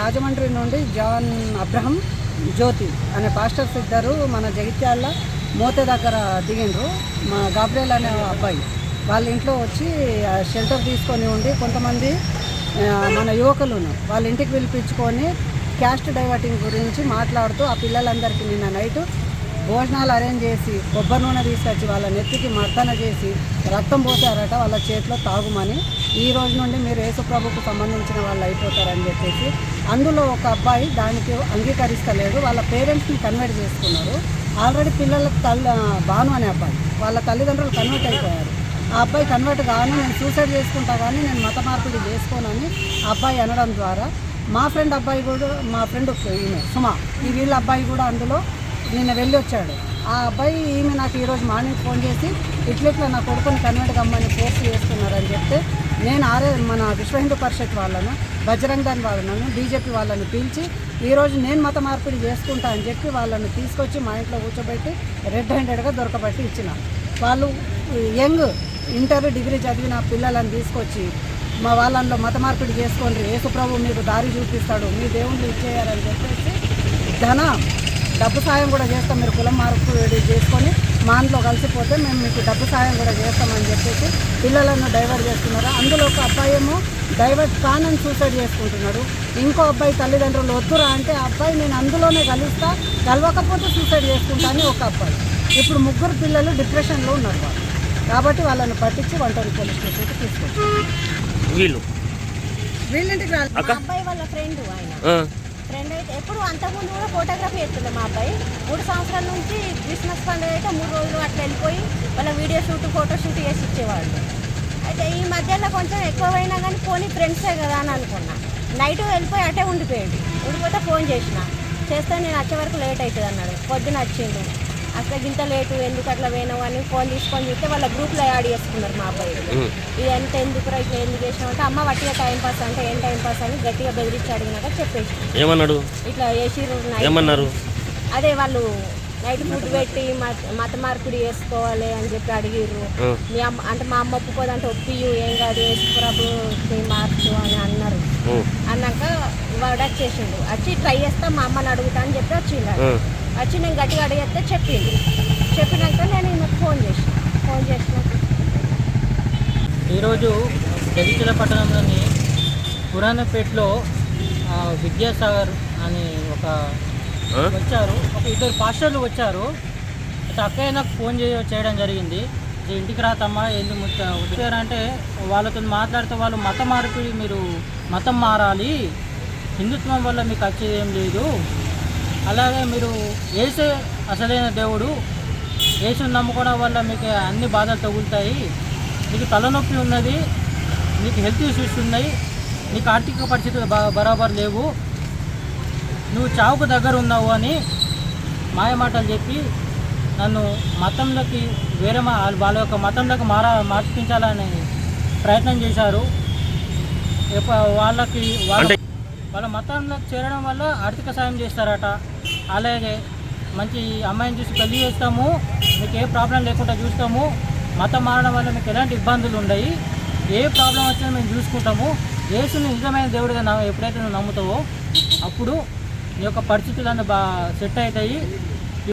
రాజమండ్రి నుండి John Abraham జ్యోతి అనే pastors ఇద్దరు మన జగిత్యాల మోతే దగ్గర దిగిండ్రు. మా గాబ్రియల్ అనే అబ్బాయి. వాళ్ళ ఇంట్లో వచ్చి షెల్టర్ తీసుకొని ఉండి కొంతమంది మన యువకులు వాళ్ళ ఇంటికి పిలిపించుకొని క్యాస్ట్ డైవర్టింగ్ గురించి మాట్లాడుతూ ఆ పిల్లలందరికీ నిన్న నైటు భోజనాలు అరేంజ్ చేసి కొబ్బరి నూనె తీసుకొచ్చి వాళ్ళ నెత్తికి మర్దన చేసి రక్తం పోసారట వాళ్ళ చేతిలో తాగుమని ఈ రోజు నుండి మీరు యేసుప్రభుకు సంబంధించిన వాళ్ళు అయిపోతారని చెప్పేసి అందులో ఒక అబ్బాయి దానికి అంగీకరిస్తలేదు. వాళ్ళ పేరెంట్స్ని కన్వర్ట్ చేసుకున్నారు. ఆల్రెడీ పిల్లలకు తల్లి భాను అనే అబ్బాయి వాళ్ళ తల్లిదండ్రులు కన్వర్ట్ అయిపోయారు. ఆ అబ్బాయి కన్వర్ట్ కాను నేను సూసైడ్ చేసుకుంటా కానీ నేను మత మార్పులు చేసుకోనని ఆ అబ్బాయి అనడం ద్వారా మా ఫ్రెండ్ అబ్బాయి కూడా మా ఫ్రెండ్ ఈమె సుమా ఈ వీళ్ళ అబ్బాయి కూడా అందులో నిన్న వెళ్ళి వచ్చాడు. ఆ అబ్బాయి ఈమె నాకు ఈరోజు మార్నింగ్ ఫోన్ చేసి ఇట్లెట్లా నా కొడుకుని కన్వర్ట్ కమ్మని ఫోర్స్ చేస్తున్నారని చెప్తే నేను ఆరే మన విశ్వ హిందూ పరిషత్ వాళ్ళను బజరంగ్ వాళ్ళను బీజేపీ వాళ్ళని పిలిచి ఈరోజు నేను మత మార్పిడి చేసుకుంటా అని చెప్పి వాళ్ళని తీసుకొచ్చి మా ఇంట్లో కూర్చోబెట్టి రెడ్ హ్యాండెడ్గా దొరకబట్టి ఇచ్చిన. వాళ్ళు యంగ్ ఇంటర్ డిగ్రీ చదివిన పిల్లలను తీసుకొచ్చి మా వాళ్ళలో మత మార్పిడి చేసుకోండి యేసుప్రభు మీకు దారి చూపిస్తాడు మీ దేవుళ్ళు ఇచ్చేయాలని చెప్పేసి ధన డబ్బు సాయం కూడా చేస్తాం. మీరు కులం మార్పిడి చేసుకొని మా అందులో కలిసిపోతే మేము మీకు డబ్బు సాయం కూడా చేస్తామని చెప్పేసి పిల్లలను డైవర్ట్ చేస్తున్నారు. అందులో ఒక అబ్బాయి ఏమో డైవర్ట్ కానని సూసైడ్ చేసుకుంటున్నాడు. ఇంకో అబ్బాయి తల్లిదండ్రులు వద్దురా అంటే అబ్బాయి నేను అందులోనే కలుస్తా కలవకపోతే సూసైడ్ చేసుకుంటా అని ఒక అబ్బాయి. ఇప్పుడు ముగ్గురు పిల్లలు డిప్రెషన్లో ఉన్నారు వాళ్ళు. కాబట్టి వాళ్ళని పట్టించి వంటరి పోలీస్ స్టేషన్కి తీసుకొచ్చారు. వీళ్ళు? వీళ్ళింటికి రాలి మా అబ్బాయి వాళ్ళ ఫ్రెండ్ ఆయన. ఫ్రెండ్ అయితే ఎప్పుడు అంతకుముందు కూడా ఫోటోగ్రఫీ చేస్తుండే మా అబ్బాయి. మూడు సంవత్సరాల నుంచి క్రిస్మస్ పండుగ అయితే మూడు రోజులు అట్లా వెళ్ళిపోయి వాళ్ళ వీడియో షూట్ ఫోటో షూట్ చేసి ఇచ్చేవాళ్ళు. అయితే ఈ మధ్యలో కొంచెం ఎక్కువైనా కానీ పోనీ ఫ్రెండ్సే కదా అని అనుకున్నా. నైట్ వెళ్ళిపోయి అటే ఉండిపోయాడు. ఉండిపోతే ఫోన్ చేసిన. చేస్తే నేను వచ్చే వరకు లేట్ అవుతుంది అన్నాడు. పొద్దున వచ్చిండు. అసలు ఇంత లేటు ఎందుకు అట్లా పోయినావు అని ఫోన్ తీసుకొని చూస్తే వాళ్ళ గ్రూప్లో యాడ్ చేసుకున్నారు మా అబ్బాయి. ఇది ఎంత ఎందుకు ఇట్లా ఎందుకు చేసినావు అంటే అమ్మ వట్టిగా టైం పాస్ అంటే ఏం టైం పాస్ అని గట్టిగా బెదిరించి అడిగినాక చెప్పేసి ఏమన్నాడు? ఇట్లా చేసిర్రు. ఏమన్నారు? అదే వాళ్ళు నైట్ ఫుడ్ పెట్టి మత- మార్పిడి చేసుకోవాలి అని చెప్పి అడిగిర్రు. మీ అమ్మ అంటే మా అమ్మ ఒప్పుకోదంటే ఒప్పియు ఏం కాదు యేసుప్రభు మార్చు అని అన్నారు. అన్నాక వాడు వచ్చేసిండు. వచ్చి ట్రై చేస్తా మా అమ్మని అడుగుతా అని చెప్పి వచ్చిండు వచ్చి నేను గట్టిగా అడిగితే చెప్పిండు. చెప్పినాక నేను ఈమెకు ఫోన్ చేసిన. ఫోన్ చేసినాక ఈరోజు జగిత్యాల పట్టణంలోని పురాణపేటలో ఆ, విద్యాసాగర్ అని ఒక? వచ్చారు. ఒక ఇద్దరు పాస్టర్లు వచ్చారు. అక్కయ్య నాకు ఫోన్ చేయ చేయడం జరిగింది. "ఈ ఇంటికి రాతమ్మా ఎందుకు ముచ్చ- వచ్చారంటే వాళ్ళతో మాట్లాడితే వాళ్ళు మత మార్పిడి మీరు మతం మారాలి. హిందుత్వం వల్ల మీకు వచ్చేది ఏం లేదు. అలాగే మీరు ఏసే అసలైన దేవుడు యేసుని నమ్ముకోవడం వల్ల మీకు అన్ని బాధలు తగులుతాయి. మీకు తలనొప్పి ఉన్నది నీకు హెల్త్ ఇష్యూస్ ఉన్నాయి నీకు ఆర్థిక పరిస్థితులు బరాబర్ లేవు. నువ్వు చావుకు దగ్గర ఉన్నావు అని మాయమాటలు చెప్పి నన్ను మతంలోకి వేరే మా వాళ్ళ యొక్క మతంలోకి మారా మార్పించాలని ప్రయత్నం చేశారు. వాళ్ళకి వాళ్ళ వాళ్ళ మతంలో చేరడం వల్ల ఆర్థిక సాయం చేస్తారట. అలాగే మంచి అమ్మాయిని చూసి పెళ్ళి చేస్తాము. మీకు ఏ ప్రాబ్లం లేకుండా చూస్తాము. మతం మారడం వల్ల మీకు ఎలాంటి ఇబ్బందులు ఉండవు ఏ ప్రాబ్లం వచ్చినా మేము చూసుకుంటాము. యేసుని నిజమైన దేవుడిగా నా ఎప్పుడైతే నువ్వు నమ్ముతావో అప్పుడు నీ యొక్క పరిస్థితులన్నీ బాగా సెట్ అవుతాయి.